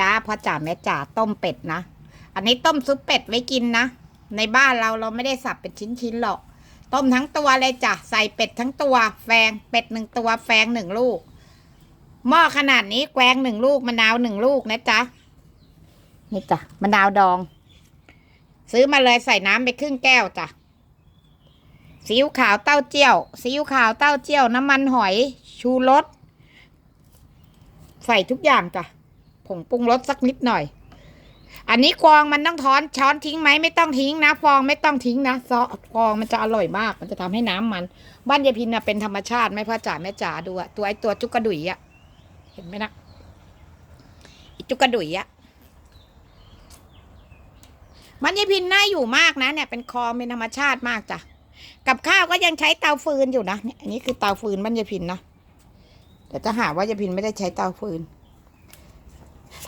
จ้าพ่อจ๋าแม่จ๋าต้มเป็ดนะ อันนี้ต้มซุปเป็ดไว้กินนะ ในบ้านเราเราไม่ได้สับเป็นชิ้นๆหรอก ต้มทั้งตัวเลยจ้ะใส่เป็ดทั้งตัว แฟงเป็ดหนึ่งตัว แฟงหนึ่งลูก หม้อขนาดนี้แกงหนึ่งลูกมะนาวหนึ่งลูกนะจ๊ะนี่จ้ะมะนาวดอง ซื้อมาเลยใส่น้ำไปครึ่งแก้วจ้ะซีอิ๊วขาวเต้าเจี้ยวซีอิ๊วขาวเต้าเจี้ยวน้ำมันหอย ชูรสใส่ทุกอย่างจ้ะ ผงปรุงรสสักนิดหน่อย อันนี้กองมันต้องถอนช้อนทิ้งไหมไม่ต้องทิ้งนะฟองไม่ต้องทิ้งนะซอฟองมันจะอร่อยมาก มันจะทำให้น้ำมัน บ้านยายพินนะเป็นธรรมชาติไหม่พ่อจ๋าแม่จ๋าดูอะตัวไอตัวจุกกระดุยอะเห็นไหมนะจุกกระดุยอะมันยายพินน่าอยู่มากนะเนี่ยเป็นคลองเป็นธรรมชาติมากจ้ะกับข้าวก็ยังใช้เตาฟืนอยู่นะเนี่ยอันนี้คือเตาฟืนบ้านยายพินนะเดี๋ยวจะหาว่ายายพินไม่ได้ใช้เตาฟืน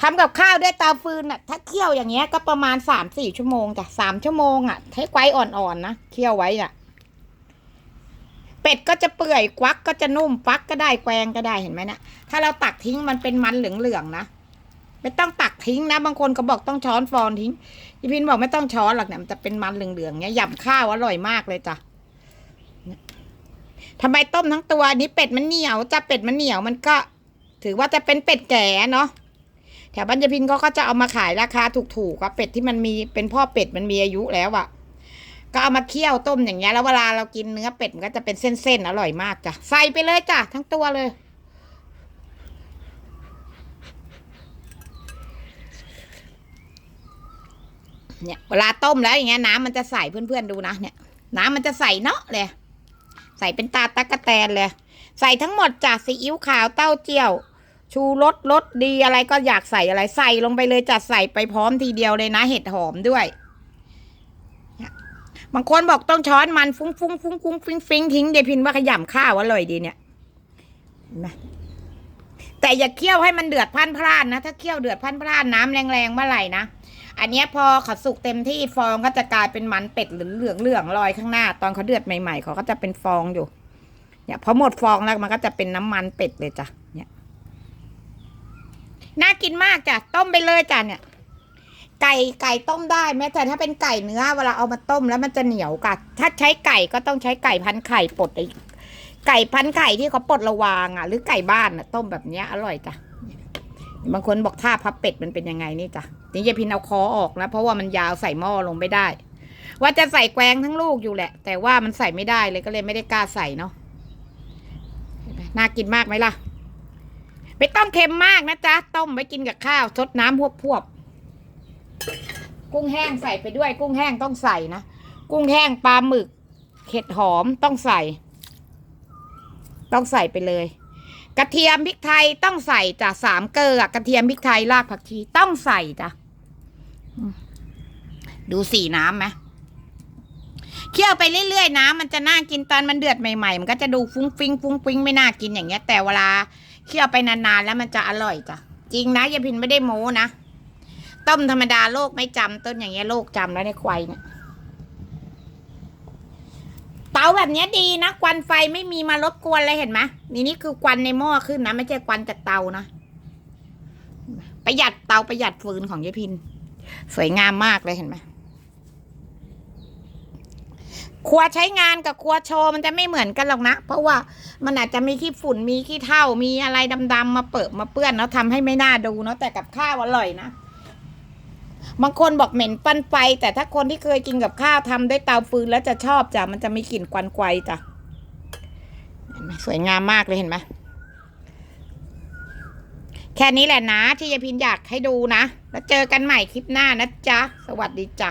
ทำกับข้าวด้วยเตาฟืนอะ ถ้าเคี่ยวอย่างเงี้ยก็ประมาณสามสี่ชั่วโมงจ้ะสามชั่วโมงอะให้ไฟอ่อนๆนะเคี่ยวไว้อะ เป็ดก็จะเปื่อยควักก็จะนุ่มฟักก็ได้แกงก็ได้เห็นไหมนะถ้าเราตักทิ้งมันเป็นมันเหลืองๆนะไม่ต้องตักทิ้งนะบางคนก็บอกต้องช้อนฟองทิ้งยีพินบอกไม่ต้องช้อนหรอกเนี่ยมันจะเป็นมันเหลืองๆเงี้ยยำข้าวอร่อยมากเลยจ้ะทำไมต้มทั้งตัวนนี้เป็ดมันเหนียวจ้ะเป็ดมันเหนียวมันก็ ถือว่าจะเป็นเป็ดแก่เนาะ แถวบ้านยพินเขาก็จะเอามาขายราคาถูกๆอะเป็ดที่มันมีเป็นพ่อเป็ดมันมีอายุแล้วอะก็เอามาเคี่ยวต้มอย่างเงี้ยแล้วเวลาเรากินเนื้อเป็ดมันก็จะเป็นเส้นๆอร่อยมากจ้ะใส่ไปเลยจ้ะทั้งตัวเลยเนี่ยเวลาต้มแล้วอย่างเงี้ยน้ำมันจะใสเพื่อนๆดูนะเนี่ย น้ำมันจะใสเนาะเลยใส่เป็นตาตะกะแตนเลย ใส่ทั้งหมดจ้ะซีอิ๊วขาวเต้าเจี้ยว ชูรสรสดีอะไรก็อยากใส่อะไรใส่ลงไปเลยจัดใส่ไปพร้อมทีเดียวเลยนะ เห็ดหอมด้วยบางคนบอกต้องช้อนมันฟุ้งฟุ้งฟุ้งฟุ้งฟิงฟิงทิ้งเดพินว่าขยำข้าวอร่อยดีเนี่ยนไหมแต่อย่าเคี่ยวให้มันเดือดพล่านพลานนะ ถ้าเคี่ยวเดือดพล่านพลานน้ำแรงๆเมื่อไหร่นะอันนี้พอเขาสุกเต็มที่ฟองก็จะกลายเป็นมันเป็ดเหลืองเหลืองเหลืองลอยข้างหน้า ตอนเขาเดือดใหม่ๆเขาก็จะเป็นฟองอยู่เนี่ยพอหมดฟองแล้วมันก็จะเป็นน้ำมันเป็ดเลยจ้ะเนี่ย น่ากินมากจ้ะต้มไปเลยจ้ะเนี่ย ไก่ไก่ต้มได้แม้แต่ถ้าเป็นไก่เนื้อเวลาเอามาต้มแล้วมันจะเหนียวกัดถ้าใช้ไก่ก็ต้องใช้ไก่พันไข่ปลดไอ้ไก่พันไข่ที่เขาปลดระวางอะ หรือไก่บ้านอะ ต้มแบบเนี้ยอร่อยจ้ะบางคนบอกท่าพับเป็ดมันเป็นยังไงนี่จ้ะนี่ยายพินเอาคอออกนะเพราะว่ามันยาวใส่หม้อลงไม่ได้ ว่าจะใส่แกวงทั้งลูกอยู่แหละ แต่ว่ามันใส่ไม่ได้เลยก็เลยไม่ได้กล้าใส่เนาะน่ากินมากไหมล่ะ ไม่ต้องเค็มมากนะจ๊ะ ต้มไว้กินกับข้าวซดน้ำพวบพวบๆกุ้งแห้งใส่ไปด้วย กุ้งแห้งต้องใส่นะ กุ้งแห้งปลาหมึกเห็ดหอมต้องใส่ ต้องใส่ไปเลย กระเทียมพริกไทยต้องใส่จ้ะสามเกลือกระเทียมพริกไทยรากผักชีต้องใส่จ้ะดูสีน้ำไหมเคี่ยวไปเรื่อยๆน้ำมันจะน่ากินตอนมันเดือดใหม่ๆ มันก็จะดูฟุ้งฟิงฟุ้งฟิงไม่น่ากินอย่างเงี้ย แต่เวลา เคี่ยวไปนานๆแล้วมันจะอร่อยจ้ะจริงนะยายพินไม่ได้โม้นะต้มธรรมดาโลกไม่จำต้นอย่างเงี้ยโลกจำแล้วในควายเนี่ยเตาแบบเนี้ยดีนะควันไฟไม่มีมารบกวนเลยเห็นไหมนี่นี่คือควันในหม้อขึ้นนะไม่ใช่ควันจากเตานะประหยัดเตาประหยัดฟืนของยายพิน สวยงามมากเลยเห็นไหม ครัวใช้งานกับครัวโชว์มันจะไม่เหมือนกันหรอกนะ เพราะว่ามันอาจจะมีขี้ฝุ่นมีขี้เถ้ามีอะไรดำๆมาเปิดมาเปื้อนแล้วทำให้ไม่น่าดูเนาะแต่กับข้าวอร่อยนะบางคนบอกเหม็นปันไฟ แต่ถ้าคนที่เคยกินกับข้าวทำด้วยเตาฟืนแล้วจะชอบจ้ะมันจะมีกลิ่นควันไกวจ้ะเห็นไหมสวยงามมากเลยเห็นไหมแค่นี้แหละนะที่ยายพินอยากให้ดูนะ แล้วเจอกันใหม่คลิปหน้านะจ๊ะ สวัสดีจ้ะ